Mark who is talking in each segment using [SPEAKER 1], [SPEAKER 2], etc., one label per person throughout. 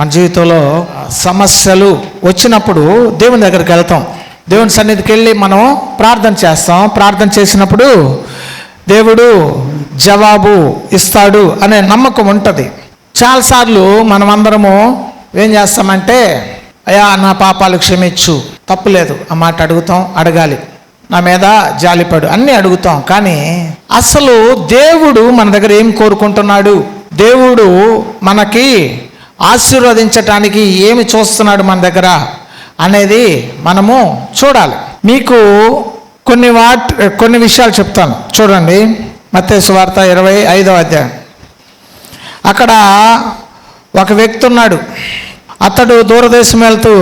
[SPEAKER 1] మన జీవితంలో సమస్యలు వచ్చినప్పుడు దేవుని దగ్గరికి వెళ్తాం. దేవుని సన్నిధికి వెళ్ళి మనం ప్రార్థన చేస్తాం. ప్రార్థన చేసినప్పుడు దేవుడు జవాబు ఇస్తాడు అనే నమ్మకం ఉంటుంది. చాలాసార్లు మనం అందరము ఏం చేస్తామంటే అయ్యా నా పాపాలు క్షమించు. తప్పులేదు ఆ మాట అడుగుతాం అడగాలి. నా మీద జాలిపడు. అన్నీ అడుగుతాం. కానీ అసలు దేవుడు మన దగ్గర ఏం కోరుకుంటున్నాడు? దేవుడు మనకి ఆశీర్వదించటానికి ఏమి చూస్తున్నాడు మన దగ్గర అనేది మనము చూడాలి. మీకు కొన్ని వాట్ కొన్ని విషయాలు చెప్తాను. చూడండి. మత్స్సు వార్త ఇరవై ఐదవ అధ్యాయం. అక్కడ ఒక వ్యక్తి ఉన్నాడు. అతడు దూరదేశం వెళ్తూ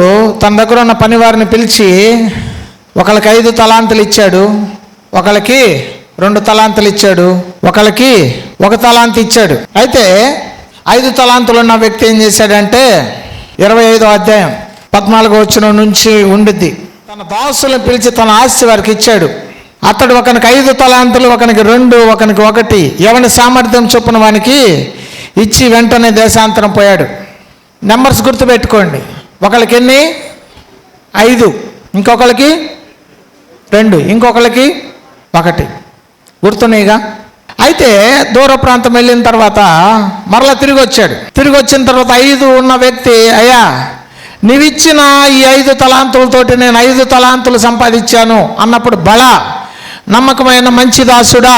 [SPEAKER 1] తన దగ్గర ఉన్న పనివారిని పిలిచి ఒకళ్ళకి ఐదు తలాంతులు ఇచ్చాడు. ఒకళ్ళకి రెండు తలాంతులు ఇచ్చాడు. ఒకళ్ళకి ఒక తలాంతి ఇచ్చాడు. అయితే ఐదు తలాంతులు ఉన్న వ్యక్తి ఏం చేశాడంటే ఇరవై ఐదో అధ్యాయం పద్నాలుగో వచ్చిన నుంచి ఉండిద్ది. తన దాసులను పిలిచి తన ఆస్తి వారికి ఇచ్చాడు. అతడు ఒకనికి ఐదు తలాంతులు ఒకనికి రెండు ఒకనికి ఒకటి ఎవని సామర్థ్యం చొప్పున వానికి ఇచ్చి వెంటనే దేశాంతరం పోయాడు. నెంబర్స్ గుర్తుపెట్టుకోండి. ఒకరికి ఎన్ని? ఐదు. ఇంకొకరికి రెండు. ఇంకొకళ్ళకి ఒకటి. గుర్తున్నాయిగా? అయితే దూర ప్రాంతం వెళ్ళిన తర్వాత మరలా తిరిగి వచ్చాడు. తిరిగి వచ్చిన తర్వాత ఐదు ఉన్న వ్యక్తి అయ్యా నీవిచ్చిన ఈ ఐదు తలాంతులతోటి నేను ఐదు తలాంతులు సంపాదించాను అన్నప్పుడు బల నమ్మకమైన మంచి దాసుడా.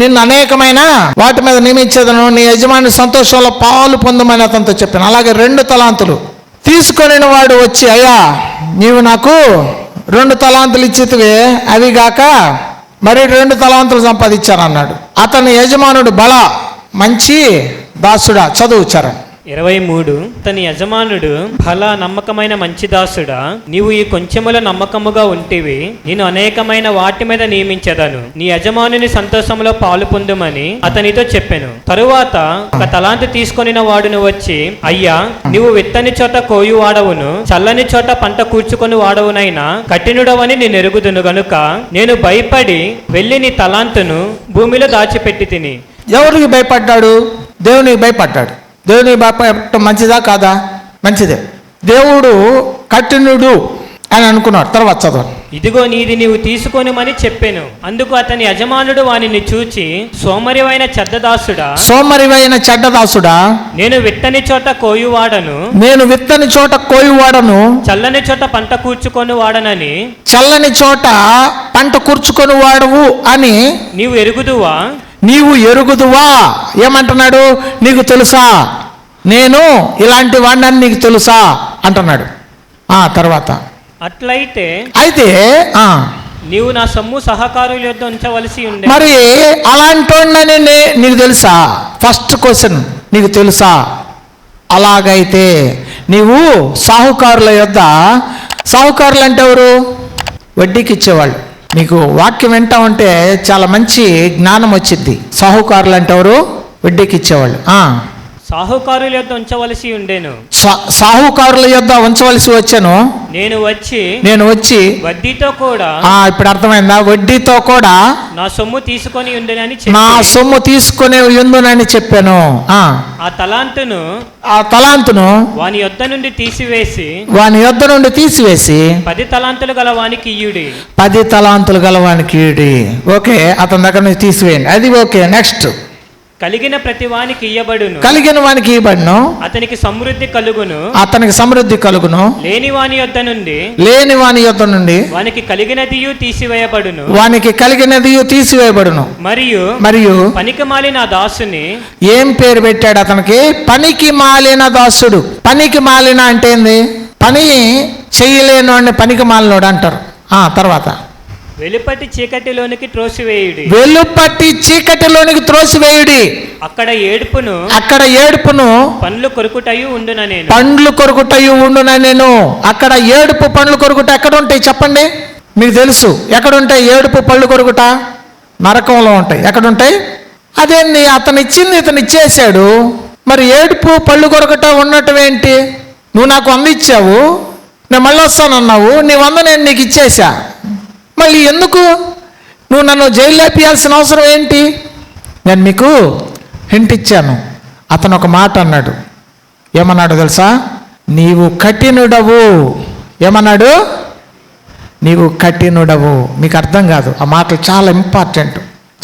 [SPEAKER 1] నిన్ను అనేకమైన వాటి మీద నియమించదను నీ యజమాని సంతోషంలో పాలు పొందమని అతనితో చెప్పాను. అలాగే రెండు తలాంతులు తీసుకొని వాడు వచ్చి అయ్యా నీవు నాకు రెండు తలాంతులు ఇచ్చితివే అవి గాక మరి రెండు తలాంతులు సంపాదించాను అన్నాడు అతని యజమానుడు బల మంచి దాసుడా చదువు చరణ్.
[SPEAKER 2] ఇరవై మూడు. తన యజమానుడు ఫల నమ్మకమైన మంచి దాసుడా నీవు ఈ కొంచెముల నమ్మకముగా ఉంటివి. నేను అనేకమైన వాటి మీద నియమించదను. నీ యజమానుని సంతోషంలో పాలు పొందుమని అతనితో చెప్పాను. తరువాత ఒక తలాంతి తీసుకొనిన వాడును వచ్చి అయ్యా నీవు విత్తని చోట కోయు వాడవును చల్లని చోట పంట కూర్చుకొని వాడవునైనా కఠినుడవని నేను ఎరుగుదును గనుక నేను భయపడి వెళ్ళి నీ తలాంతును భూమిలో దాచిపెట్టి తిని.
[SPEAKER 1] ఎవరికి భయపడ్డాడు? దేవునికి భయపడ్డాడు. దేవునికి భయపడటం మంచిదా కాదా? మంచిదే. దేవుడు కఠినుడు అని అనుకున్నాడు. తర్వాత చదవండి.
[SPEAKER 2] ఇదిగో నీది నీవు తీసుకొనిమని చెప్పాను. అందుకు అతని యజమానుడు వానిని చూచి సోమరివైన చెడ్డదాసుడా
[SPEAKER 1] సోమరివైన చెడ్డదాసుడా
[SPEAKER 2] నేను విత్తని చోట కోయువాడను
[SPEAKER 1] నేను విత్తని చోట కోయువాడను
[SPEAKER 2] చల్లని చోట పంట కూర్చుకొని వాడనని
[SPEAKER 1] చల్లని చోట పంట కూర్చుకొని వాడవు అని
[SPEAKER 2] నీవు ఎరుగుదువా?
[SPEAKER 1] నీవు ఎరుగుదువా? ఏమంటున్నాడు? నీకు తెలుసా? నేను ఇలాంటి వాడినని నీకు తెలుసా? అంటున్నాడు. ఆ తర్వాత.
[SPEAKER 2] అట్లయితే
[SPEAKER 1] అయితే ఆ,
[SPEAKER 2] నీవు నా సొమ్ము సహకారుల యొద్ద ఉంచవలసి ఉండే.
[SPEAKER 1] మరి అలాంటి నీకు తెలుసా? ఫస్ట్ క్వశ్చన్ నీకు తెలుసా? అలాగైతే నీవు సాహుకారుల యొద్ద సాహుకారులు అంటే ఎవరు? వడ్డీకి ఇచ్చేవాళ్ళు. మీకు వాక్యం వింటా ఉంటే చాలా మంచి జ్ఞానం వచ్చింది సాహుకారులు అంటే ఎవరు వడ్డీకి ఇచ్చేవాళ్ళు
[SPEAKER 2] సాహుకారుల యొద్ద ఉంచవలసి ఉండేను.
[SPEAKER 1] సాహుకారుల యొద్ద ఉంచవలసి వచ్చాను.
[SPEAKER 2] నేను వచ్చి
[SPEAKER 1] నేను వచ్చి
[SPEAKER 2] వడ్డీతో కూడా
[SPEAKER 1] ఆ ఇప్పుడు అర్థమైందా? వడ్డీతో కూడా
[SPEAKER 2] నా సొమ్ము తీసుకొని ఉండేనని
[SPEAKER 1] నా సొమ్ము తీసుకునే ఉందునని చెప్పాను. ఆ.
[SPEAKER 2] ఆ తలాంతును
[SPEAKER 1] ఆ తలాంతును
[SPEAKER 2] వాని యొద్ద నుండి తీసివేసి
[SPEAKER 1] వాని యొద్ద నుండి తీసివేసి
[SPEAKER 2] పది తలాంతులు గల వానికి ఇయ్యుడి
[SPEAKER 1] పది తలాంతులు గలవానికి ఈడి. ఓకే అతని దగ్గర నుంచి తీసివేయండి. అది ఓకే నెక్స్ట్.
[SPEAKER 2] కలిగిన ప్రతి వానికి ఇయ్యబడును.
[SPEAKER 1] కలిగిన వానికి ఇవ్వబడును
[SPEAKER 2] అతనికి సమృద్ధి కలుగును.
[SPEAKER 1] అతనికి సమృద్ధి కలుగును.
[SPEAKER 2] లేని వాని యొద్ద నుండి
[SPEAKER 1] లేని వాని యొద్ద నుండి
[SPEAKER 2] వానికి కలిగినదియు తీసివేయబడును.
[SPEAKER 1] వానికి కలిగినది తీసివేయబడును.
[SPEAKER 2] మరియు
[SPEAKER 1] మరియు
[SPEAKER 2] పనికి మాలిన దాసుని
[SPEAKER 1] ఏం పేరు పెట్టాడు అతనికి? పనికి మాలిన దాసుడు. పనికి మాలిన అంటే ఏంది? పని చేయలేను అని పనికి మాలినోడు అంటారు. ఆ తర్వాత.
[SPEAKER 2] వెలుపటి చీకటిలోనికి త్రోసివేయుడి.
[SPEAKER 1] వెలుపట్టి చీకటిలోనికి త్రోసివేయుడి.
[SPEAKER 2] అక్కడ ఏడుపును
[SPEAKER 1] అక్కడ ఏడుపును
[SPEAKER 2] పండ్లు కొరుకుటయు ఉండున నేను.
[SPEAKER 1] పండ్లు కొరుకుటయు ఉండున నేను. అక్కడ ఏడుపు పండ్లు కొరుకుట ఎక్కడ ఉంటాయి చెప్పండి? మీకు తెలుసు. ఎక్కడ ఉంటాయి ఏడుపు పళ్ళు కొరుకుట? నరకంలో ఉంటాయి. ఎక్కడ ఉంటాయి అదేంది? అతను ఇచ్చింది ఇతను ఇచ్చేసాడు. మరి ఏడుపు పళ్ళు కొరకట ఉండటం ఏంటి? నువ్వు నాకు వంద ఇచ్చావు. నేను మళ్ళీ వస్తానన్నావు. నీ వంద నేను నీకు ఇచ్చేసా మళ్ళీ ఎందుకు? నువ్వు నన్ను జైలు లేపియాల్సిన అవసరం ఏంటి? నేను మీకు హింట్ ఇచ్చాను. అతను ఒక మాట అన్నాడు. ఏమన్నాడు తెలుసా? నీవు కఠినుడవు. ఏమన్నాడు? నీవు కఠినుడవు. మీకు అర్థం కాదు. ఆ మాటలు చాలా ఇంపార్టెంట్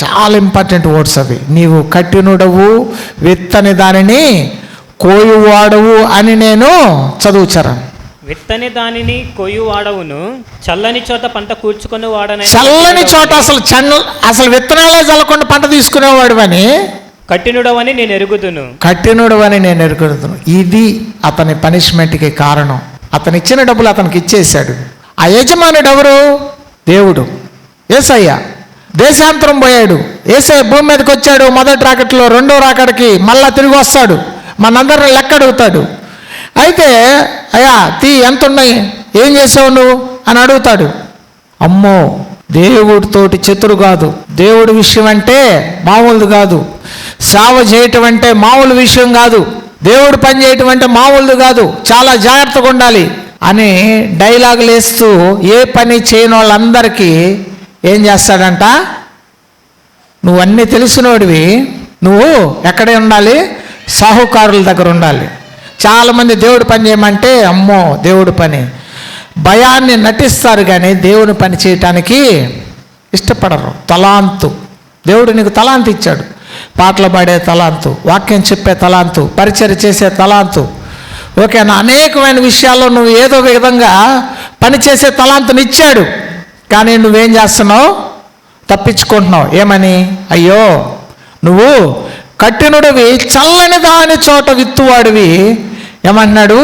[SPEAKER 1] చాలా ఇంపార్టెంట్ వర్డ్స్ అవి. నీవు కఠినుడవు విత్తని దానిని కోయువాడవు అని నేను చదువుచాను
[SPEAKER 2] విత్తని దానిని కొయ్యి వాడవును చల్లని చోట పంట కూర్చుకొని వాడనై
[SPEAKER 1] చల్లని చోట అసలు చన్న అసలు విత్తనాలే చల్లకుండా పంట తీసుకునేవాడు అని
[SPEAKER 2] కఠినుడవని నేను ఎరుగుదును.
[SPEAKER 1] కఠినుడు అని నేను ఎరుగుతున్నాను ఇది అతని పనిష్మెంట్కి కారణం. అతను ఇచ్చిన డబ్బులు అతనికి ఇచ్చేశాడు. ఆ యజమానుడు ఎవరు? దేవుడు. ఏసయ్య. దేశాంతరం పోయాడు. ఏసయ్య భూమి మీదకి వచ్చాడు. మొదటి రాకట్లో రెండో రాకడికి మళ్ళా తిరిగి వస్తాడు. మనందరిని లెక్క అడుగుతాడు. అయితే అయ్యా తీ ఎంత ఉన్నాయి ఏం చేసావు నువ్వు? అని అడుగుతాడు. అమ్మో దేవుడితోటి చతురు కాదు. దేవుడి విషయం అంటే మామూలుది కాదు. సేవ చేయటం అంటే మామూలు విషయం కాదు. దేవుడు పని చేయటం అంటే మామూలుది కాదు. చాలా జాగ్రత్తగా ఉండాలి అని డైలాగులు వేస్తూ ఏ పని చేయని వాళ్ళందరికీ ఏం చేస్తాడంట? నువ్వు అన్నీ తెలిసినోడివి. నువ్వు ఎక్కడే ఉండాలి? సాహుకారుల దగ్గర ఉండాలి. చాలామంది దేవుడు పని చేయమంటే అమ్మో దేవుడు పని. భయాన్ని నటిస్తారు కానీ దేవుని పని చేయటానికి ఇష్టపడరు. తలాంతు. దేవుడు నీకు తలాంతు ఇచ్చాడు. పాటలు పాడే తలాంతు వాక్యం చెప్పే తలాంతు పరిచయం చేసే తలాంతు. ఓకేనా అనేకమైన విషయాల్లో నువ్వు ఏదో విధంగా పనిచేసే తలాంతుని ఇచ్చాడు. కానీ నువ్వేం చేస్తున్నావు? తప్పించుకుంటున్నావు. ఏమని? అయ్యో నువ్వు కఠినుడివి చల్లని దాని చోట విత్తువాడివి. ఏమంటున్నాడు?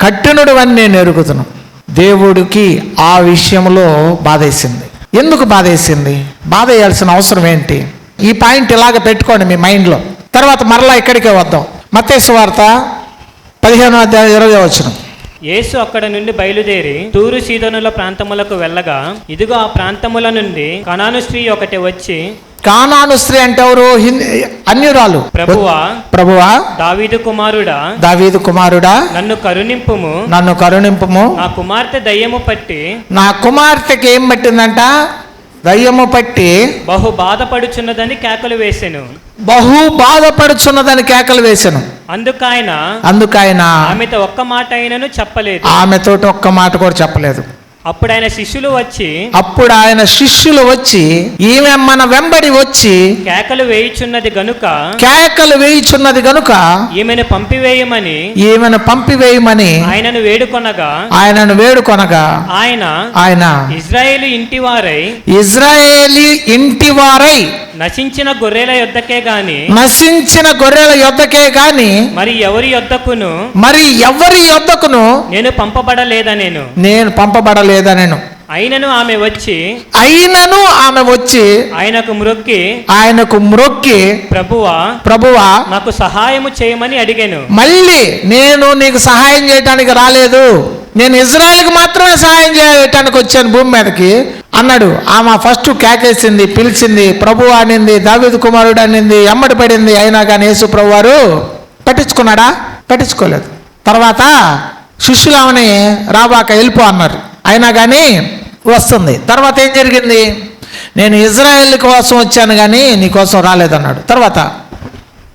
[SPEAKER 1] కఠినుడు అని నేను ఎరుగుతును దేవుడికి ఆ విషయంలో బాధేసింది. ఎందుకు బాధేసింది? బాధ వేయాల్సిన అవసరం ఏంటి? ఈ పాయింట్ ఇలాగ పెట్టుకోండి మీ మైండ్లో. తర్వాత మరలా ఇక్కడికే వద్దాం. మతేసు వార్త పదిహేను అధ్యాయం ఇరవై వచ్చిన
[SPEAKER 2] యేసు అక్కడ నుండి బయలుదేరి తూరు సీదనుల ప్రాంతములకు వెళ్ళగా ఇదిగో ఆ ప్రాంతముల నుండి కణాను స్త్రీ ఒకటి వచ్చి
[SPEAKER 1] కానాను స్త్రీ అంటే ఎవరు అన్యురాలు.
[SPEAKER 2] ప్రభువా
[SPEAKER 1] ప్రభువా
[SPEAKER 2] దావీదు కుమారుడా
[SPEAKER 1] దావీదు కుమారుడా
[SPEAKER 2] నన్ను కరుణింపుము.
[SPEAKER 1] నన్ను కరుణింపుము.
[SPEAKER 2] నా కుమార్తె దయ్యము పట్టి
[SPEAKER 1] నా కుమార్తెకి ఏం పట్టిందంట? దయ్యము పట్టి
[SPEAKER 2] బహు బాధపడుచున్నదని కేకలు వేసెను.
[SPEAKER 1] బహు బాధపడుచున్నదని కేకలు వేశాను
[SPEAKER 2] అందుకాయన
[SPEAKER 1] అందుకైన
[SPEAKER 2] ఆమెతో ఒక్క మాట అయినను చెప్పలేదు.
[SPEAKER 1] ఆమెతోటి ఒక్క మాట కూడా చెప్పలేదు.
[SPEAKER 2] అప్పుడు ఆయన శిష్యులు వచ్చి
[SPEAKER 1] అప్పుడు ఆయన శిష్యులు వచ్చి ఈమె మన వెంబడి వచ్చి
[SPEAKER 2] కేకలు వేయుచున్నది గనుక
[SPEAKER 1] కేకలు వేయుచున్నది గనుక
[SPEAKER 2] ఈమెను పంపివేయమని
[SPEAKER 1] ఈమెను పంపివేయమని
[SPEAKER 2] ఆయనను వేడుకొనగా
[SPEAKER 1] ఆయనను వేడుకొనగా
[SPEAKER 2] ఆయన
[SPEAKER 1] ఆయన
[SPEAKER 2] ఇజ్రాయేలు ఇంటివారై
[SPEAKER 1] ఇజ్రాయేలీ ఇంటి వారై
[SPEAKER 2] నశించిన గొర్రెల యొద్దకే గాని
[SPEAKER 1] నశించిన గొర్రెల యొద్దకే గాని
[SPEAKER 2] మరి ఎవరి యొద్దకును?
[SPEAKER 1] మరి ఎవరి యొద్దకును?
[SPEAKER 2] నేను పంపబడలేదనేను
[SPEAKER 1] నేను? పంపబడలేదనెను
[SPEAKER 2] అయినను ఆమె వచ్చి
[SPEAKER 1] అయినను ఆమె వచ్చి
[SPEAKER 2] ఆయనకు మ్రొక్కి
[SPEAKER 1] ఆయనకు మ్రొక్కి
[SPEAKER 2] ప్రభువా
[SPEAKER 1] ప్రభువా
[SPEAKER 2] నాకు సహాయము చేయమని అడిగాను.
[SPEAKER 1] మళ్ళీ నేను నీకు సహాయం చేయటానికి రాలేదు. నేను ఇజ్రాయెల్కి మాత్రమే సహాయం చేయటానికి వచ్చాను భూమి మీదకి. అన్నాడు. ఆమె ఫస్ట్ కేకేసింది పిలిచింది ప్రభు అనింది దావిద్ కుమారుడు అనింది ఎమ్మడి పడింది అయినా కానీ యేసు ప్రభు వారు పట్టించుకున్నాడా? పట్టించుకోలేదు. తర్వాత శిష్యులు ఆమెని రాబాక వెళ్ళిపో అన్నారు. అయినా కానీ వస్తుంది. తర్వాత ఏం జరిగింది? నేను ఇజ్రాయెల్ కోసం వచ్చాను కానీ నీ కోసం రాలేదన్నాడు. తర్వాత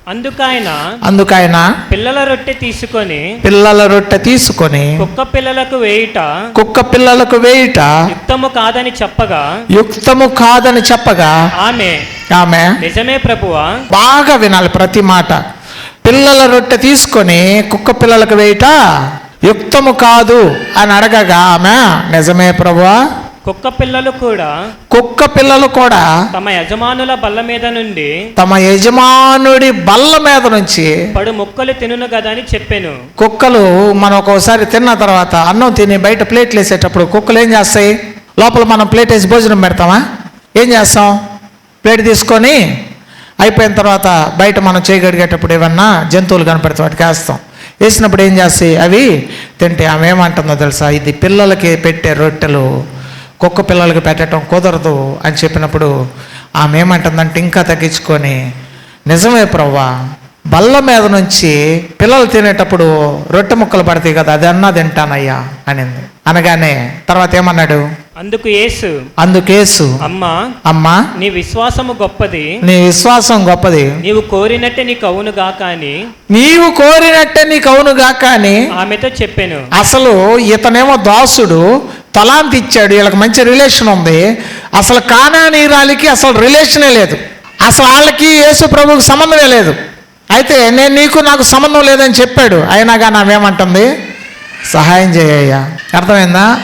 [SPEAKER 2] అందుకాయన
[SPEAKER 1] అందుకైన
[SPEAKER 2] పిల్లల రొట్టె తీసుకొని
[SPEAKER 1] పిల్లల రొట్టె తీసుకొని
[SPEAKER 2] కుక్క పిల్లలకు వేయుట
[SPEAKER 1] కుక్క పిల్లలకు వేయుట
[SPEAKER 2] యుక్తము కాదని చెప్పగా
[SPEAKER 1] యుక్తము కాదని చెప్పగా
[SPEAKER 2] ఆమె
[SPEAKER 1] ఆమె
[SPEAKER 2] నిజమే ప్రభువా?
[SPEAKER 1] బాగా వినాలి ప్రతి మాట. పిల్లల రొట్టె తీసుకొని కుక్క పిల్లలకు వేయుట యుక్తము కాదు అని అడగగా ఆమె నిజమే ప్రభువా?
[SPEAKER 2] కుక్క పిల్లలు కూడా
[SPEAKER 1] కుక్క పిల్లలు కూడా
[SPEAKER 2] తమ యజమానుల బల్ల మీద నుండి
[SPEAKER 1] తమ యజమానుడి బల్ల మీద నుంచి
[SPEAKER 2] పడు మొక్కలు తినును కదా అని చెప్పాను.
[SPEAKER 1] కుక్కలు మనం ఒక్కోసారి తిన్న తర్వాత అన్నం తిని బయట ప్లేట్లు వేసేటప్పుడు కుక్కలు ఏం చేస్తాయి? లోపల మనం ప్లేట్ వేసి భోజనం పెడతామా? ఏం చేస్తాం? ప్లేట్ తీసుకొని అయిపోయిన తర్వాత బయట మనం చేయగలిగేటప్పుడు ఏమన్నా జంతువులు కనపడితే వాటికి వేస్తాం. వేసినప్పుడు ఏం చేస్తాయి? అవి తింటే ఆమె ఏమంటుందో తెలుసా? ఇది పిల్లలకి పెట్టే రొట్టెలు. కుక్క పిల్లలకి పెట్టడం కుదరదు అని చెప్పినప్పుడు ఆమె ఏమంటుందంటే ఇంకా తగ్గించుకొని. నిజమే ప్రవ్వా బల్ల మీద నుంచి పిల్లలు తినేటప్పుడు రొట్టె ముక్కలు పడతాయి కదా అది అన్నా తింటానయ్యా అనింది. అనగానే తర్వాత ఏమన్నాడు?
[SPEAKER 2] అందుకు యేసు.
[SPEAKER 1] అందుకేసు
[SPEAKER 2] అమ్మా
[SPEAKER 1] అమ్మా
[SPEAKER 2] నీ విశ్వాసము గొప్పది.
[SPEAKER 1] నీ విశ్వాసం గొప్పది.
[SPEAKER 2] నీవు కోరినట్టే నీకు అవునుగా కానీ.
[SPEAKER 1] నీవు కోరినట్టే నీకు అవునుగా కానీ.
[SPEAKER 2] ఆమెతో చెప్పాను.
[SPEAKER 1] అసలు ఇతనేమో దాసుడు తలాంతి ఇచ్చాడు వీళ్ళకి మంచి రిలేషన్ ఉంది. అసలు కానానీరాలికి అసలు రిలేషనే లేదు. అసలు వాళ్ళకి యేసు ప్రభువుకి సంబంధమే లేదు. అయితే నేను నీకు నాకు సంబంధం లేదని చెప్పాడు. అయినా కానీ ఏమంటుంది? సహాయం చేయ్యా అర్థమైందా?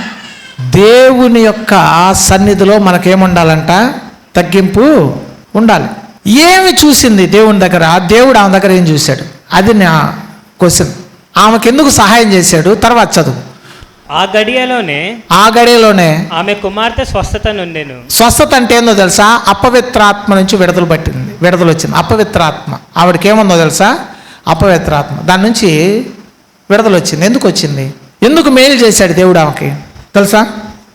[SPEAKER 1] దేవుని యొక్క సన్నిధిలో మనకేముండాలంట? తగ్గింపు ఉండాలి. ఏమి చూసింది దేవుని దగ్గర? దేవుడు ఆమె దగ్గర ఏం చూశాడు? అది నా క్వశ్చన్ ఆమెకి ఎందుకు సహాయం చేశాడు? తర్వాత చదువు.
[SPEAKER 2] ఆ గడియలోనే
[SPEAKER 1] ఆ గడియలోనే
[SPEAKER 2] ఆమె కుమార్తె స్వస్థత నుండెను.
[SPEAKER 1] స్వస్థత అంటే ఏందో తెలుసా? అపవిత్రాత్మ నుంచి విడుదల పట్టింది. విడుదల వచ్చింది అపవిత్రాత్మ. ఆవిడకి ఏముందో తెలుసా? అపవిత్రాత్మ. దాని నుంచి విడుదల వచ్చింది ఎందుకు వచ్చింది ఎందుకు మేలు చేశాడు దేవుడు ఆమెకి? తెలుసా?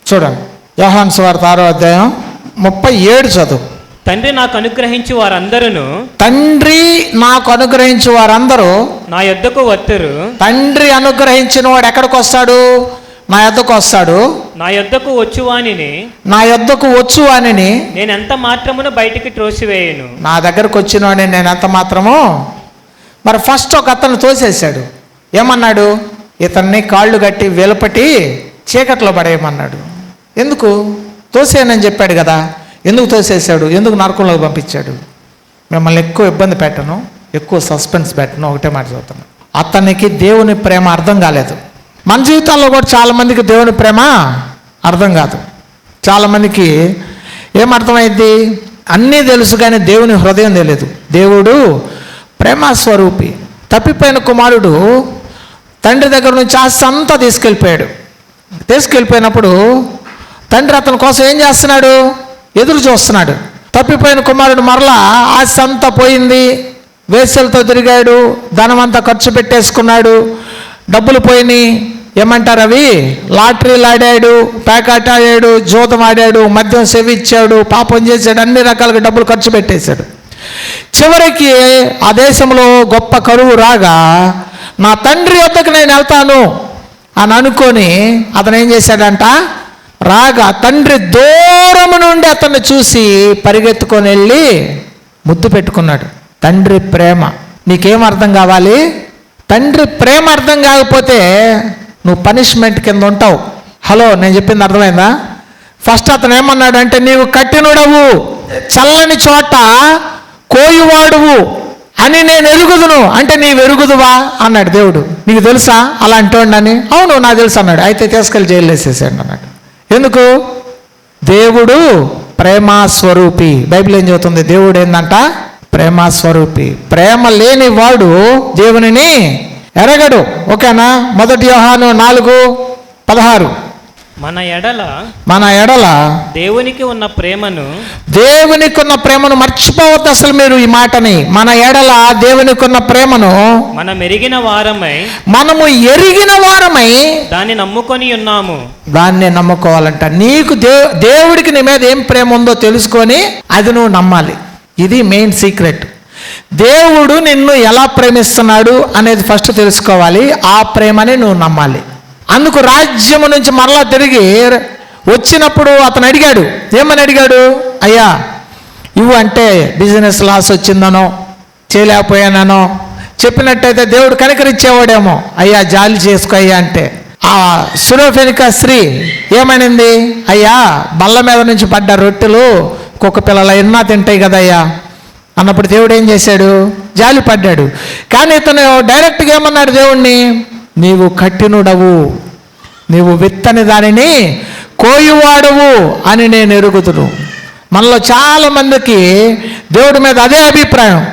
[SPEAKER 1] చూడండి. యోహాన్ స్వార్థ ఆరో అధ్యాయం ముప్పై ఏడు చదువు.
[SPEAKER 2] తండ్రి నాకు అనుగ్రహించి వారందరూ
[SPEAKER 1] తండ్రి నాకు అనుగ్రహించి వారందరూ
[SPEAKER 2] నా యొద్దకు వత్తురు.
[SPEAKER 1] తండ్రి అనుగ్రహించిన వాడు ఎక్కడికి వస్తాడు నా యొద్దకు వస్తాడు.
[SPEAKER 2] నా యొద్దకు వచ్చువానిని
[SPEAKER 1] నా యొద్దకు వచ్చు అని
[SPEAKER 2] నేను ఎంత మాత్రమును బయటికి త్రోసివేయను?
[SPEAKER 1] నా దగ్గరకు వచ్చిన వాడిని నేను ఎంత మాత్రమో? మరి ఫస్ట్ ఒక అతను తోసేశాడు. ఏమన్నాడు? ఇతన్ని కాళ్ళు కట్టి వెలుపటి చీకట్లో పడేయమన్నాడు. ఎందుకు? తోసేయనని చెప్పాడు కదా. ఎందుకు తోసేశాడు? ఎందుకు నరకంలోకి పంపించాడు? మిమ్మల్ని ఎక్కువ ఇబ్బంది పెట్టను. ఎక్కువ సస్పెన్స్ పెట్టను. ఒకటే మాట చెబుతాను అతనికి దేవుని ప్రేమ అర్థం కాలేదు. మన జీవితాల్లో కూడా చాలామందికి దేవుని ప్రేమ అర్థం కాదు. చాలామందికి ఏమర్థమైంది అన్నీ తెలుసు కానీ దేవుని హృదయం తెలియదు. దేవుడు ప్రేమ స్వరూపి. తప్పిపోయిన కుమారుడు తండ్రి దగ్గర నుంచి ఆస్తి అంతా తీసుకెళ్ళిపోయాడు. తీసుకెళ్ళిపోయినప్పుడు తండ్రి అతని కోసం ఏం చేస్తున్నాడు? ఎదురు చూస్తున్నాడు. తప్పిపోయిన కుమారుడు మరలా ఆస్తి అంతా పోయింది. వేసలతో తిరిగాడు. ధనమంతా ఖర్చు పెట్టేసుకున్నాడు. డబ్బులు పోయినాయి ఏమంటారు అవి? లాటరీలు ఆడాడు ప్యాకాట్ ఆడాడు జూతం ఆడాడు మద్యం సేవిచ్చాడు పాపం చేశాడు అన్ని రకాలుగా డబ్బులు ఖర్చు పెట్టేశాడు. చివరికి ఆ దేశంలో గొప్ప కరువు రాగా నా తండ్రి వద్దకు నేను వెళ్తాను అని అనుకొని అతను ఏం చేశాడంట? రాగా తండ్రి దూరము నుండి అతన్ని చూసి పరిగెత్తుకొని వెళ్ళి ముద్దు పెట్టుకున్నాడు. తండ్రి ప్రేమ. నీకేం అర్థం కావాలి? తండ్రి ప్రేమ అర్థం కాకపోతే నువ్వు పనిష్మెంట్ కింద ఉంటావు. హలో నేను చెప్పింది అర్థమైందా? ఫస్ట్ అతను ఏమన్నాడంటే నీవు కట్టినుడవు చల్లని చోట కోయువాడువు అని నేను ఎరుగుదును. అంటే నీవు ఎరుగుదువా? అన్నాడు దేవుడు. నీకు తెలుసా? అలా అంటోండని అవును నాకు తెలుసు అన్నాడు. అయితే తీసుకెళ్ళి జైలు వేసేసాడు అన్నాడు. ఎందుకు? దేవుడు ప్రేమా స్వరూపి బైబిల్ ఏం చెబుతుంది? దేవుడు ఏంటంట ప్రేమా స్వరూపి ప్రేమ లేని వాడు దేవునిని ఎరగడు. ఓకేనా? మొదటి యోహాను నాలుగు పదహారు.
[SPEAKER 2] మన ఎడల
[SPEAKER 1] మన ఎడల
[SPEAKER 2] దేవునికి ఉన్న ప్రేమను
[SPEAKER 1] దేవునికి ఉన్న ప్రేమను మర్చిపోవద్దు అసలు మీరు ఈ మాటని. మన ఎడల దేవునికి ఉన్న ప్రేమను
[SPEAKER 2] మనం ఎరిగిన వారమై
[SPEAKER 1] మనము ఎరిగిన వారమై
[SPEAKER 2] దాన్ని నమ్ముకొని ఉన్నాము.
[SPEAKER 1] దాన్ని నమ్ముకోవాలంట. నీకు దేవుడికి నీ మీద ఏం ప్రేమ ఉందో తెలుసుకొని అది నువ్వు నమ్మాలి. ఇది మెయిన్ సీక్రెట్ దేవుడు నిన్ను ఎలా ప్రేమిస్తున్నాడు అనేది ఫస్ట్ తెలుసుకోవాలి. ఆ ప్రేమని నువ్వు నమ్మాలి. అందుకు రాజ్యము నుంచి మరలా తిరిగి వచ్చినప్పుడు అతను అడిగాడు ఏమని అడిగాడు? అయ్యా ఇవ్వు అంటే బిజినెస్ లాస్ వచ్చిందనో చేయలేకపోయానో చెప్పినట్టయితే దేవుడు కనికరించేవాడేమో. అయ్యా జాలి చేసుకో అయ్యా అంటే. ఆ సురోఫెనిక స్త్రీ ఏమైంది అయ్యా బల్ల మీద నుంచి పడ్డ రొట్టెలు కుక్క పిల్లల ఎన్నా తింటాయి కదయ్యా? అన్నప్పుడు దేవుడు ఏం చేశాడు? జాలి పడ్డాడు. కానీ ఇతను డైరెక్ట్గా ఏమన్నాడు దేవుణ్ణి? నీవు కట్టినుడవు నీవు విత్తని దానిని కోయువాడవు అని నేను ఎరుగుతును మనలో చాలా మందికి దేవుడి మీద అదే అభిప్రాయం.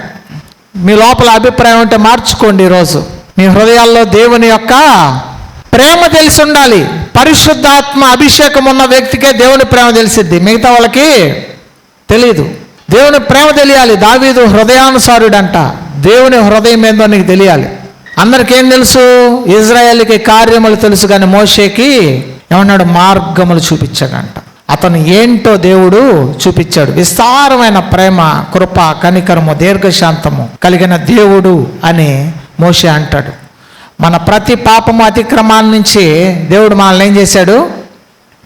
[SPEAKER 1] మీ లోపల అభిప్రాయం ఉంటే మార్చుకోండి ఈరోజు. మీ హృదయాల్లో దేవుని యొక్క ప్రేమ తెలిసి ఉండాలి. పరిశుద్ధాత్మ అభిషేకం ఉన్న వ్యక్తికే దేవుని ప్రేమ తెలిసిద్ది. మిగతా వాళ్ళకి తెలియదు దేవుని ప్రేమ తెలియాలి. దావీదు హృదయానుసారుడంట. దేవుని హృదయం ఏందో నీకు తెలియాలి. అందరికేం తెలుసు? ఇజ్రాయేల్కి కార్యములు తెలుసు కానీ మోషేకి ఏమన్నాడు? మార్గములు చూపించాడంట. అతను ఏంటో దేవుడు చూపించాడు. విస్తారమైన ప్రేమ కృప కనికరము దీర్ఘశాంతము కలిగిన దేవుడు అని మోషే అంటాడు. మన ప్రతి పాపము అతిక్రమాల నుంచి దేవుడు మనల్ని ఏం చేశాడు?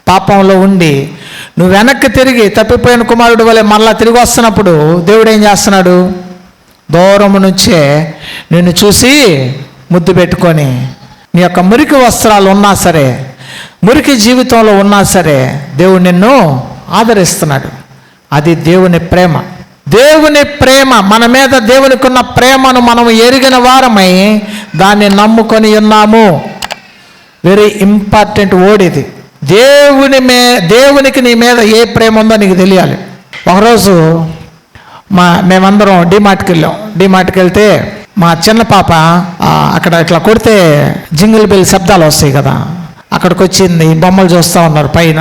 [SPEAKER 1] పాపంలో ఉండి నువ్వు వెనక్కి తిరిగి తప్పిపోయిన కుమారుడు వలె మరలా తిరిగి వస్తున్నప్పుడు దేవుడు ఏం చేస్తున్నాడు? దూరము నుంచే నిన్ను చూసి ముద్దు పెట్టుకొని నీ యొక్క మురికి వస్త్రాలు ఉన్నా సరే మురికి జీవితంలో ఉన్నా సరే దేవుడు నిన్ను ఆదరిస్తున్నాడు. అది దేవుని ప్రేమ. దేవుని ప్రేమ మన మీద దేవునికి ఉన్న ప్రేమను మనం ఎరిగిన వారమై దాన్ని నమ్ముకొని ఉన్నాము. వెరీ ఇంపార్టెంట్ వర్డ్ ఇది. దేవుని మే దేవునికి నీ మీద ఏ ప్రేమ ఉందో నీకు తెలియాలి. ఒకరోజు మా మేమందరం డిమార్ట్కి వెళ్ళాం. డిమార్ట్కి వెళ్తే మా చిన్న పాప అక్కడ ఇట్లా కొడితే జింగిల్ బిల్ శబ్దాలు వస్తాయి కదా. అక్కడికి వచ్చింది బొమ్మలు చూస్తూ ఉన్నారు పైన.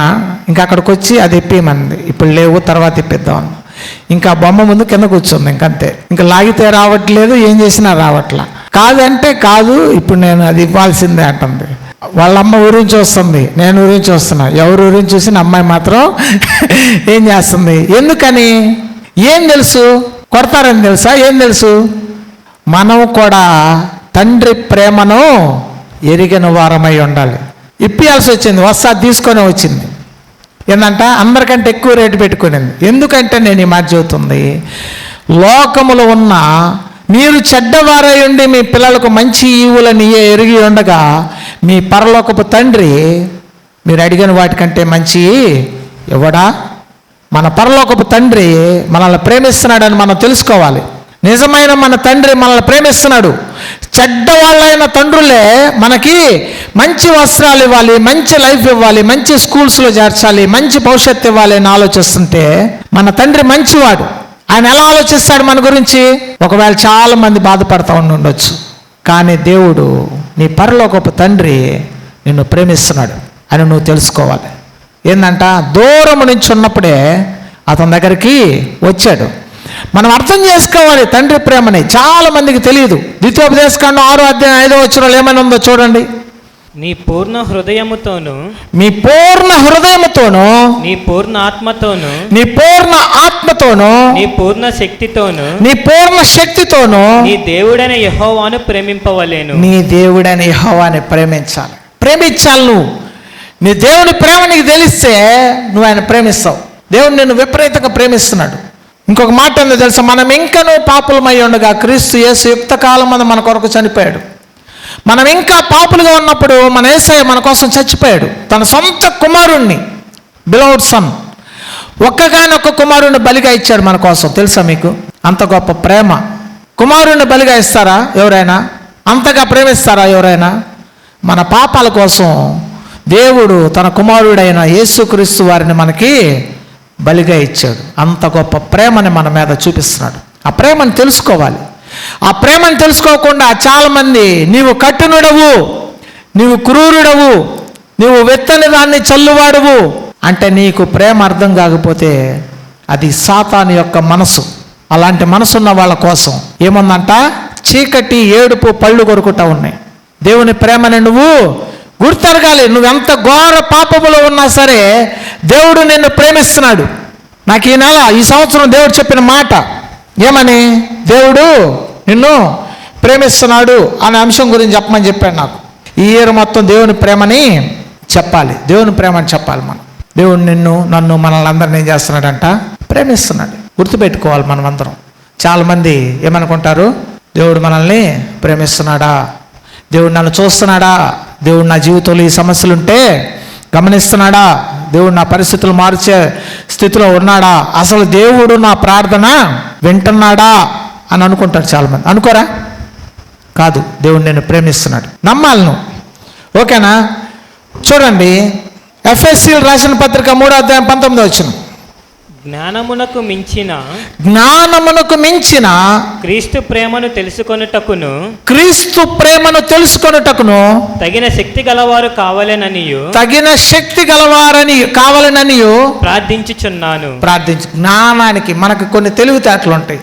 [SPEAKER 1] ఇంకా అక్కడికి వచ్చి అది ఇప్పిమంది ఇప్పుడు లేవు తర్వాత ఇప్పిద్దాం ఇంకా బొమ్మ ముందు కింద కూర్చుంది ఇంకంతే. ఇంకా లాగితే రావట్లేదు ఏం చేసినా రావట్లా. కాదంటే కాదు ఇప్పుడు నేను అది ఇవ్వాల్సిందే అంటుంది. వాళ్ళ అమ్మ ఊరించి వస్తుంది నేను ఊరించి వస్తున్నా. ఎవరు ఊరించి చూసిన అమ్మాయి మాత్రం ఏం చేస్తుంది? ఎందుకని? ఏం తెలుసు? కొడతారని తెలుసా? ఏం తెలుసు? మనం కూడా తండ్రి ప్రేమను ఎరిగిన వారమై ఉండాలి. ఇప్పియాల్సి వచ్చింది వస్తా తీసుకొని వచ్చింది. ఏంటంట అందరికంటే ఎక్కువ రేటు పెట్టుకునింది. ఎందుకంటే నేను ఈ మాట చెబుతుంది లోకములో ఉన్న మీరు చెడ్డవారై ఉండి మీ పిల్లలకు మంచి ఈవులని ఎరిగి ఉండగా మీ పరలోకపు తండ్రి మీరు అడిగిన వాటికంటే మంచి ఇవ్వడా మన పరలోకపు తండ్రి మనల్ని ప్రేమిస్తున్నాడని మనం తెలుసుకోవాలి. నిజమైన మన తండ్రి మనల్ని ప్రేమిస్తున్నాడు. చెడ్డవాళ్ళైన తండ్రులే మనకి మంచి వస్త్రాలు ఇవ్వాలి మంచి లైఫ్ ఇవ్వాలి మంచి స్కూల్స్లో చేర్చాలి మంచి భవిష్యత్తు ఇవ్వాలి అని ఆలోచిస్తుంటే మన తండ్రి మంచివాడు. ఆయన ఎలా ఆలోచిస్తాడు మన గురించి? ఒకవేళ చాలా మంది బాధపడతా ఉండి ఉండొచ్చు. కానీ దేవుడు నీ పరలోకపు తండ్రి నిన్ను ప్రేమిస్తున్నాడు అని నువ్వు తెలుసుకోవాలి. ఏంటంట దూరం నుంచి ఉన్నప్పుడే అతని దగ్గరికి వచ్చాడు. మనం అర్థం చేసుకోవాలి తండ్రి ప్రేమని. చాలా మందికి తెలియదు ద్వితీయోపదేశకాండం ఆరో అధ్యాయం ఐదో వచ్చిన ఏమైనా ఉందో చూడండి.
[SPEAKER 2] నీ పూర్ణ హృదయముతోను
[SPEAKER 1] మీ పూర్ణ హృదయముతోను
[SPEAKER 2] నీ పూర్ణ ఆత్మతోను
[SPEAKER 1] నీ పూర్ణ ఆత్మతోను
[SPEAKER 2] నీ పూర్ణ శక్తితోను
[SPEAKER 1] నీ పూర్ణ శక్తితోను
[SPEAKER 2] నీ దేవుడైన యెహోవాను ప్రేమింపవలేను.
[SPEAKER 1] నీ దేవుడని యెహోవాని ప్రేమించాలి. ప్రేమించాలి నువ్వు. నీ దేవుని ప్రేమ నీకు తెలిస్తే నువ్వు ఆయన ప్రేమిస్తావు. దేవుడు నిన్ను విపరీతంగా ప్రేమిస్తున్నాడు. ఇంకొక మాట ఏందో తెలుసా? మనం ఇంకనూ పాపులమై ఉండగా క్రీస్తు యేసు యుక్త కాలం మన కొరకు చనిపోయాడు. మనం ఇంకా పాపులుగా ఉన్నప్పుడు మన ఏసయ్య మన కోసం చచ్చిపోయాడు. తన సొంత కుమారుణ్ణి బిలౌడ్ సన్ ఒక్కగానొక్క కుమారుణ్ణి బలిగా ఇచ్చాడు మన కోసం. తెలుసా మీకు? అంత గొప్ప ప్రేమ. కుమారుణ్ణి బలిగా ఇస్తారా ఎవరైనా? అంతగా ప్రేమిస్తారా ఎవరైనా? మన పాపాల కోసం దేవుడు తన కుమారుడైన యేసుక్రీస్తు వారిని మనకి బలిగా ఇచ్చాడు. అంత గొప్ప ప్రేమని మన మీద చూపిస్తున్నాడు. ఆ ప్రేమను తెలుసుకోవాలి. ఆ ప్రేమను తెలుసుకోకుండా చాలామంది నీవు కఠినుడవు నీవు క్రూరుడవు నీవు వెత్తని దాన్ని చల్లువాడువు అంటే నీకు ప్రేమ అర్థం కాకపోతే అది సాతాను యొక్క మనసు అలాంటి మనసున్న వాళ్ళ కోసం. ఏముందంట? చీకటి ఏడుపు పళ్ళు కొరుకుతా ఉన్నాయి. దేవుని ప్రేమని నువ్వు గుర్తెరగాలి. నువ్వెంత ఘోర పాపములో ఉన్నా సరే దేవుడు నిన్ను ప్రేమిస్తున్నాడు. నాకు ఈ నెల ఈ సంవత్సరం దేవుడు చెప్పిన మాట ఏమని? దేవుడు నిన్ను ప్రేమిస్తున్నాడు అనే అంశం గురించి చెప్పమని చెప్పాడు నాకు. ఈ ఇయర్ మొత్తం దేవుని ప్రేమని చెప్పాలి. దేవుని ప్రేమని చెప్పాలి మనం. దేవుడు నిన్ను నన్ను మనల్ని అందరిని ఏం చేస్తున్నాడంట? ప్రేమిస్తున్నాడు. గుర్తుపెట్టుకోవాలి మనం అందరం చాలామంది ఏమనుకుంటారు? దేవుడు మనల్ని ప్రేమిస్తున్నాడా? దేవుడు నన్ను చూస్తున్నాడా? దేవుడు నా జీవితంలో ఈ సమస్యలు ఉంటే గమనిస్తున్నాడా? దేవుడు నా పరిస్థితులు మార్చే స్థితిలో ఉన్నాడా? అసలు దేవుడు నా ప్రార్థన వింటున్నాడా? అని అనుకుంటాడు చాలామంది. అనుకోరా? కాదు దేవుడు నేను ప్రేమిస్తున్నాడు. నమ్మాలి నువ్వు. ఓకేనా? చూడండి ఎఫ్ఎస్సి రాసిన పత్రిక మూడో అధ్యాయం పంతొమ్మిది వచ్చిన.
[SPEAKER 2] జ్ఞానమునకు మించిన
[SPEAKER 1] జ్ఞానమునకు మించిన
[SPEAKER 2] క్రీస్తు ప్రేమను తెలుసుకొనుటకును
[SPEAKER 1] క్రీస్తు ప్రేమను తెలుసుకొనుటకును
[SPEAKER 2] తగిన శక్తి గలవారు కావాలననియు
[SPEAKER 1] తగిన శక్తి గలవారని కావాలనని
[SPEAKER 2] ప్రార్థించుచున్నాను.
[SPEAKER 1] ప్రార్థించు. జ్ఞానానికి మనకు కొన్ని తెలివితేటలు ఉంటాయి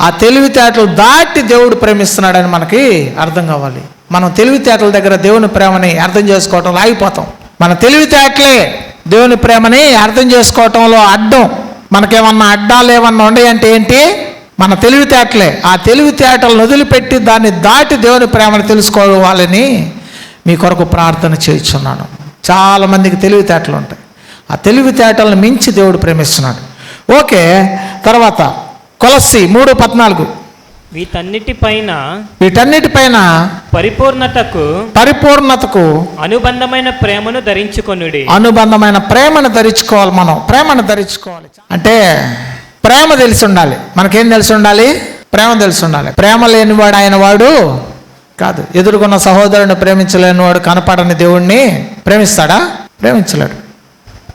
[SPEAKER 1] ఆ తెలివితేటలు దాటి దేవుడు ప్రేమిస్తున్నాడని మనకి అర్థం కావాలి. మనం తెలివితేటల దగ్గర దేవుని ప్రేమని అర్థం చేసుకోవటం ఆగిపోతాం. మన తెలివితేటలే దేవుని ప్రేమని అర్థం చేసుకోవటంలో అడ్డం. మనకేమన్నా అడ్డాలు ఏమన్నా ఉన్నాయంటే ఏంటి? మన తెలివితేటలే. ఆ తెలివితేటలను వదిలిపెట్టి దాన్ని దాటి దేవుని ప్రేమను తెలుసుకోవాలని మీ కొరకు ప్రార్థన చేయించున్నాను. చాలామందికి తెలివితేటలు ఉంటాయి. ఆ తెలివితేటలను మించి దేవుడు ప్రేమిస్తున్నాడు. ఓకే తర్వాత కొలస్సి మూడు పద్నాలుగు.
[SPEAKER 2] వీటన్నిటిపైన
[SPEAKER 1] వీటన్నిటిపైన
[SPEAKER 2] పరిపూర్ణతకు
[SPEAKER 1] పరిపూర్ణతకు
[SPEAKER 2] అనుబంధమైన ప్రేమను ధరించుకొనుడి.
[SPEAKER 1] అనుబంధమైన ప్రేమను ధరించుకోవాలి మనం. ప్రేమను ధరించుకోవాలి. అంటే ప్రేమ తెలిసి ఉండాలి. మనకేం తెలిసి ఉండాలి? ప్రేమ తెలిసి ఉండాలి. ప్రేమ లేనివాడు ఆయన వాడు కాదు. ఎదుర్కొన్న సహోదరుని ప్రేమించలేని వాడు కనపడని దేవుణ్ణి ప్రేమిస్తాడా? ప్రేమించలేడు.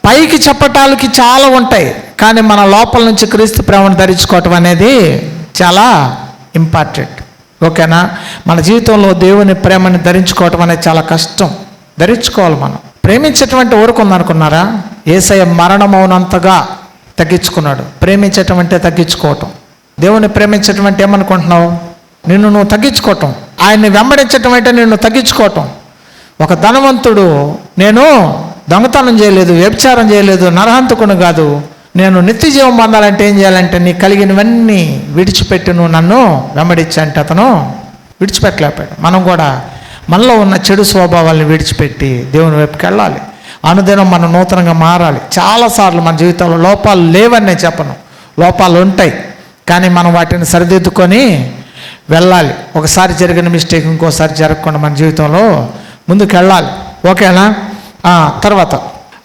[SPEAKER 1] పైకి చెప్పటాలకి చాలా ఉంటాయి. కానీ మన లోపల నుంచి క్రీస్తు ప్రేమను ధరించుకోవటం అనేది చాలా ఇంపార్టెంట్ ఓకేనా? మన జీవితంలో దేవుని ప్రేమని ధరించుకోవటం అనేది చాలా కష్టం. ధరించుకోవాలి మనం. ప్రేమించేటువంటి ఊరుకుందనుకున్నారా ఏసయ మరణమవునంతగా తగ్గించుకున్నాడు. ప్రేమించటం అంటే తగ్గించుకోవటం. దేవుని ప్రేమించటం అంటే ఏమనుకుంటున్నావు? నిన్ను నువ్వు తగ్గించుకోవటం. ఆయన్ని వెంబడించటం అంటే నిన్ను తగ్గించుకోవటం. ఒక ధనవంతుడు నేను దొంగతనం చేయలేదు వ్యభిచారం చేయలేదు నరహంతకుని కాదు. నేను నిత్య జీవం పొందాలంటే ఏం చేయాలంటే నీ కలిగినవన్నీ విడిచిపెట్టి నువ్వు నన్ను వెంబడించి అతను. విడిచిపెట్టలేకపోయాడు. మనం కూడా మనలో ఉన్న చెడు స్వభావాల్ని విడిచిపెట్టి దేవుని వైపుకి వెళ్ళాలి. అనుదినం మనం నూతనంగా మారాలి. చాలాసార్లు మన జీవితంలో లోపాలు లేవని నేను చెప్పను. లోపాలు ఉంటాయి. కానీ మనం వాటిని సరిదిద్దుకొని వెళ్ళాలి. ఒకసారి జరిగిన మిస్టేక్ ఇంకోసారి జరగకుండా మన జీవితంలో ముందుకు వెళ్ళాలి. ఓకేనా? తర్వాత.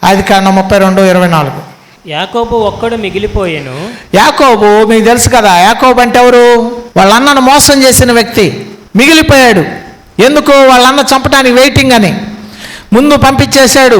[SPEAKER 1] అది కారణం ముప్పై రెండు ఇరవై నాలుగు.
[SPEAKER 2] యాకోబు ఒక్కడు మిగిలిపోయాను.
[SPEAKER 1] యాకోబు మీకు తెలుసు కదా యాకోబు అంటే ఎవరు? వాళ్ళ అన్నను మోసం చేసిన వ్యక్తి. మిగిలిపోయాడు. ఎందుకు? వాళ్ళ అన్న చంపడానికి వెయిటింగ్ అని. ముందు పంపించేశాడు.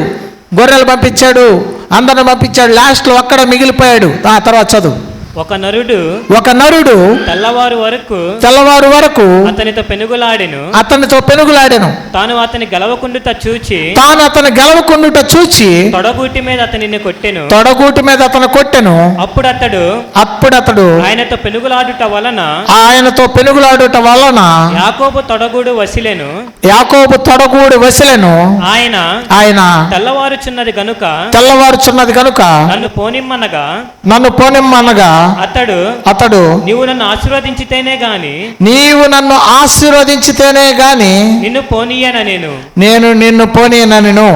[SPEAKER 1] గొర్రెలు పంపించాడు. అందరిని పంపించాడు. లాస్ట్లో ఒక్కడ మిగిలిపోయాడు. ఆ తర్వాత చదువు.
[SPEAKER 2] ఒక నరుడు
[SPEAKER 1] ఒక నరుడు
[SPEAKER 2] తెల్లవారు వరకు
[SPEAKER 1] తెల్లవారు వరకు
[SPEAKER 2] అతనితో పెనుగులాడెను.
[SPEAKER 1] అతనితో పెనుగులాడాను.
[SPEAKER 2] తాను అతని గెలవకుండుట చూచి
[SPEAKER 1] తాను అతను గెలవకుండుట చూచి
[SPEAKER 2] తొడగూటి మీద అతనిని కొట్టెను.
[SPEAKER 1] తొడగూటి మీద అతను కొట్టెను.
[SPEAKER 2] అప్పుడు అతడు
[SPEAKER 1] అప్పుడు అతడు
[SPEAKER 2] ఆయనతో పెనుగులాడుట వలన
[SPEAKER 1] ఆయనతో పెనుగులాడుట వలన
[SPEAKER 2] యాకోబు తొడగూడు వసిలెను.
[SPEAKER 1] యాకోబు తొడగూడి వసిలెను.
[SPEAKER 2] ఆయన
[SPEAKER 1] ఆయన
[SPEAKER 2] తెల్లవారుచున్నది గనుక
[SPEAKER 1] తెల్లవారుచున్నది కనుక
[SPEAKER 2] నన్ను పోనిమ్మనగా
[SPEAKER 1] నన్ను పోనిమ్మనగా
[SPEAKER 2] అతడు
[SPEAKER 1] అతడు
[SPEAKER 2] నీవు నన్ను ఆశీర్వదించితేనే గాని
[SPEAKER 1] నీవు నన్ను ఆశీర్వదించితేనే గాని
[SPEAKER 2] నిన్ను పోనీయన నేను.
[SPEAKER 1] నేను నిన్ను పోనీనను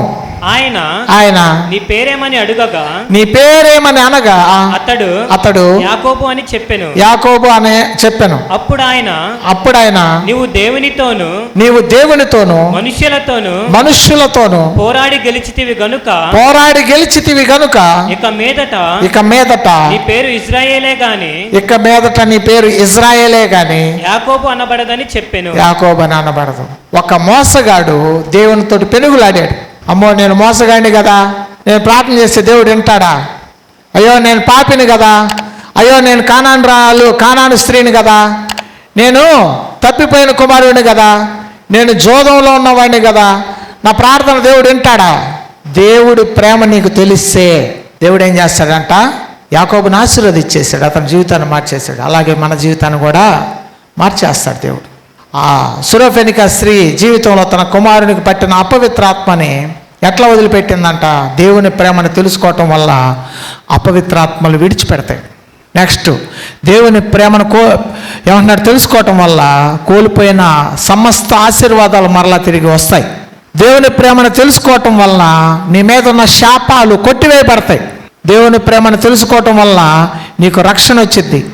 [SPEAKER 2] ఆయన
[SPEAKER 1] ఆయన
[SPEAKER 2] నీ పేరేమని అడుగగా
[SPEAKER 1] నీ పేరేమని అనగా
[SPEAKER 2] అతడు
[SPEAKER 1] అతడు
[SPEAKER 2] యాకోబు అని చెప్పెను.
[SPEAKER 1] యాకోబు అనే చెప్పాను.
[SPEAKER 2] అప్పుడు ఆయన
[SPEAKER 1] అప్పుడు ఆయన
[SPEAKER 2] నీవు దేవునితోను
[SPEAKER 1] నీవు దేవునితోను
[SPEAKER 2] మనుష్యులతోను
[SPEAKER 1] మనుష్యులతోను
[SPEAKER 2] పోరాడి గెలిచితివి గనుక
[SPEAKER 1] పోరాడి గెలిచితివి గనుక
[SPEAKER 2] ఇక మీదట
[SPEAKER 1] ఇక మీదట
[SPEAKER 2] నీ పేరు ఇజ్రాయేలే గాని
[SPEAKER 1] ఇక మీదట నీ పేరు ఇజ్రాయేలే గాని
[SPEAKER 2] యాకోబు అనబడదని చెప్పెను.
[SPEAKER 1] యాకోబు అని అనబడదు. ఒక మోసగాడు దేవునితోటి పెనుగులాడాడు. అమ్మో నేను మోసగాడిని కదా. నేను ప్రార్థన చేస్తే దేవుడు వింటాడా? అయ్యో నేను పాపిని కదా. అయ్యో నేను కానాను రాలు కానాను స్త్రీని కదా. నేను తప్పిపోయిన కుమారుడిని కదా. నేను జోదంలో ఉన్నవాడిని కదా. నా ప్రార్థన దేవుడు వింటాడా? దేవుడి ప్రేమ నీకు తెలిస్తే దేవుడు ఏం చేస్తాడంట? యాకోబుని ఆశీర్వదించేశాడు అతని జీవితాన్ని మార్చేశాడు. అలాగే మన జీవితాన్ని కూడా మార్చేస్తాడు దేవుడు. ఆ సురఫెనిక స్త్రీ జీవితంలో తన కుమారునికి పట్టిన అపవిత్రాత్మని ఎట్లా వదిలిపెట్టిందంట? దేవుని ప్రేమను తెలుసుకోవటం వల్ల అపవిత్రాత్మలు విడిచిపెడతాయి. నెక్స్ట్ దేవుని ప్రేమను కో ఏమంటున్నాడు? తెలుసుకోవటం వల్ల కోల్పోయిన సమస్త ఆశీర్వాదాలు మరలా తిరిగి వస్తాయి. దేవుని ప్రేమను తెలుసుకోవటం వలన నీ మీద ఉన్న శాపాలు కొట్టివేయబడతాయి. దేవుని ప్రేమను తెలుసుకోవటం వల్ల నీకు రక్షణ వచ్చింది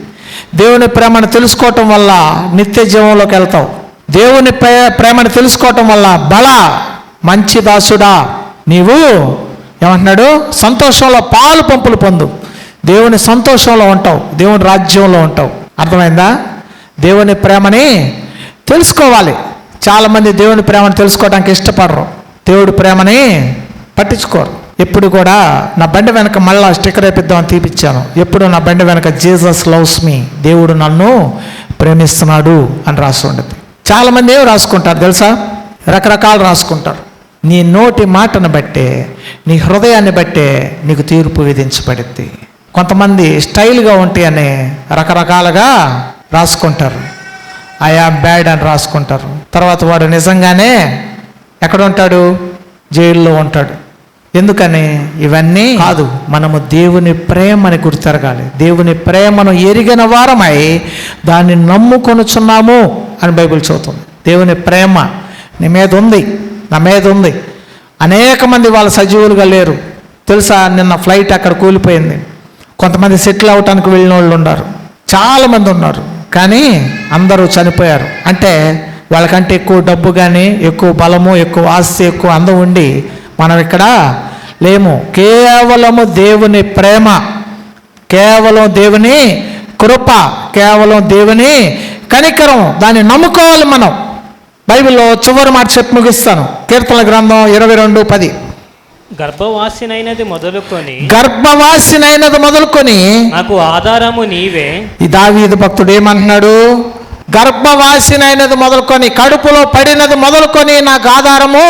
[SPEAKER 1] దేవుని ప్రేమను తెలుసుకోవటం వల్ల నిత్య జీవంలోకి వెళ్తావు. దేవుని ప్రేమను తెలుసుకోవటం వల్ల బల మంచి దాసుడా. నీవు ఏమంటున్నాడు? సంతోషంలో పాలు పంపులు పొందు. దేవుని సంతోషంలో ఉంటావు. దేవుని రాజ్యంలో ఉంటావు. అర్థమైందా? దేవుని ప్రేమని తెలుసుకోవాలి. చాలామంది దేవుని ప్రేమను తెలుసుకోవడానికి ఇష్టపడరు. దేవుడి ప్రేమని పట్టించుకోరు. ఎప్పుడు కూడా నా బండి వెనక మళ్ళా స్టిక్కర్ వేపిద్దామని తీపిచ్చాను. ఎప్పుడు నా బండి వెనక జీసస్ లవ్స్ మీ దేవుడు నన్ను ప్రేమిస్తున్నాడు అని రాసి ఉండదు. చాలామంది ఏం రాసుకుంటారు తెలుసా? రకరకాలు రాసుకుంటారు. నీ నోటి మాటను బట్టే నీ హృదయాన్ని బట్టే నీకు తీర్పు విధించబడింది. కొంతమంది స్టైల్గా ఉంటే అని రకరకాలుగా రాసుకుంటారు. ఐ ఆమ్ బ్యాడ్ అని రాసుకుంటారు. తర్వాత వాడు నిజంగానే ఎక్కడ ఉంటాడు? జైల్లో ఉంటాడు. ఎందుకని? ఇవన్నీ కాదు. మనము దేవుని ప్రేమని గుర్తెరగాలి. దేవుని ప్రేమను ఎరిగిన వారమై దాన్ని నమ్ముకొనుచున్నాము అని బైబిల్ చదువుతుంది దేవుని ప్రేమ నీ మీద ఉంది నా మీద ఉంది. అనేక మంది వాళ్ళు సజీవులుగా లేరు. తెలుసా? నిన్న ఫ్లైట్ అక్కడ కూలిపోయింది. కొంతమంది సెటిల్ అవటానికి వెళ్ళిన వాళ్ళు ఉన్నారు. చాలామంది ఉన్నారు. కానీ అందరూ చనిపోయారు. అంటే వాళ్ళకంటే ఎక్కువ డబ్బు కానీ ఎక్కువ బలము ఎక్కువ ఆస్తి ఎక్కువ అందం ఉండి మనం ఇక్కడ లేము. కేవలము దేవుని ప్రేమ కేవలం దేవుని కృప కేవలం దేవుని కనికరం. దాన్ని నమ్ముకోవాలి మనం. బైబిల్లో చివరి మాట చెప్పి ముగిస్తాను. కీర్తన గ్రంథం ఇరవై రెండు పది.
[SPEAKER 2] గర్భవాసినైనది మొదలుకొని
[SPEAKER 1] గర్భవాసినైనది మొదలుకొని
[SPEAKER 2] నాకు ఆధారము నీవే.
[SPEAKER 1] ఈ దావీదు భక్తుడు ఏమంటున్నాడు? గర్భవాసినైనది మొదలుకొని కడుపులో పడినది మొదలుకొని నాకు ఆధారము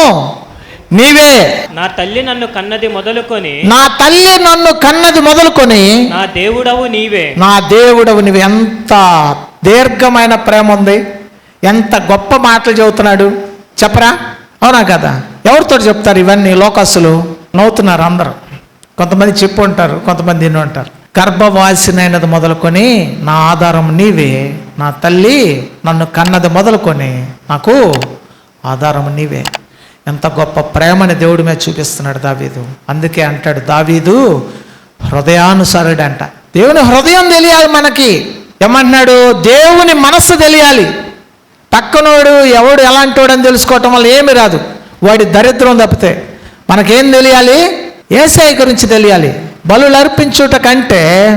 [SPEAKER 1] నీవే.
[SPEAKER 2] నా తల్లి నన్ను కన్నది మొదలుకొని
[SPEAKER 1] నా తల్లి నన్ను కన్నది మొదలుకొని
[SPEAKER 2] నా దేవుడవు నీవే.
[SPEAKER 1] నా దేవుడవు నువ్వు ఎంత దీర్ఘమైన ప్రేమ ఉంది. ఎంత గొప్ప మాటలు చెబుతున్నాడు. చెప్పరా? అవునా కదా? ఎవరితో చెప్తారు ఇవన్నీ లోకస్సులు? నవ్వుతున్నారు అందరూ. కొంతమంది చెప్పు ఉంటారు కొంతమంది విని ఉంటారు గర్భవాసినైనది మొదలుకొని నా ఆధారం నీవే. నా తల్లి నన్ను కన్నది మొదలుకొని నాకు ఆధారం నీవే. ఎంత గొప్ప ప్రేమని దేవుడి మీద చూపిస్తున్నాడు దావీదు. అందుకే అంటాడు దావీదు హృదయానుసారుడు అంట దేవుని హృదయం తెలియాలి మనకి. ఏమంటున్నాడు? దేవుని మనస్సు తెలియాలి. పక్కనోడు ఎవడు ఎలాంటి అని తెలుసుకోవటం వల్ల ఏమి రాదు. వాడి దరిద్రం తప్పితే. మనకేం తెలియాలి? ఏసఐ గురించి తెలియాలి. బలు అర్పించుట కంటే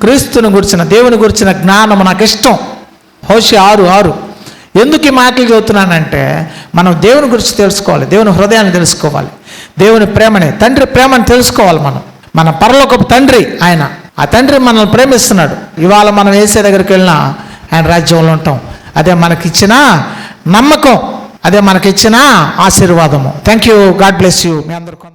[SPEAKER 1] క్రీస్తుని గురించిన దేవుని గురించిన జ్ఞానం నాకు ఇష్టం. హోషి ఆరు ఆరు. ఎందుకు ఈ మాటలు చెబుతున్నానంటే మనం దేవుని గురించి తెలుసుకోవాలి దేవుని హృదయాన్ని తెలుసుకోవాలి దేవుని ప్రేమని తండ్రి ప్రేమని తెలుసుకోవాలి మనం. మన పరలోకపు తండ్రి ఆయన. ఆ తండ్రి మనల్ని ప్రేమిస్తున్నాడు. ఇవాళ మనం వేసే దగ్గరికి వెళ్ళినా ఆయన రాజ్యంలో ఉంటాం. అదే మనకిచ్చిన నమ్మకం అదే మనకిచ్చిన ఆశీర్వాదము. Thank you God bless you మీ అందరికీ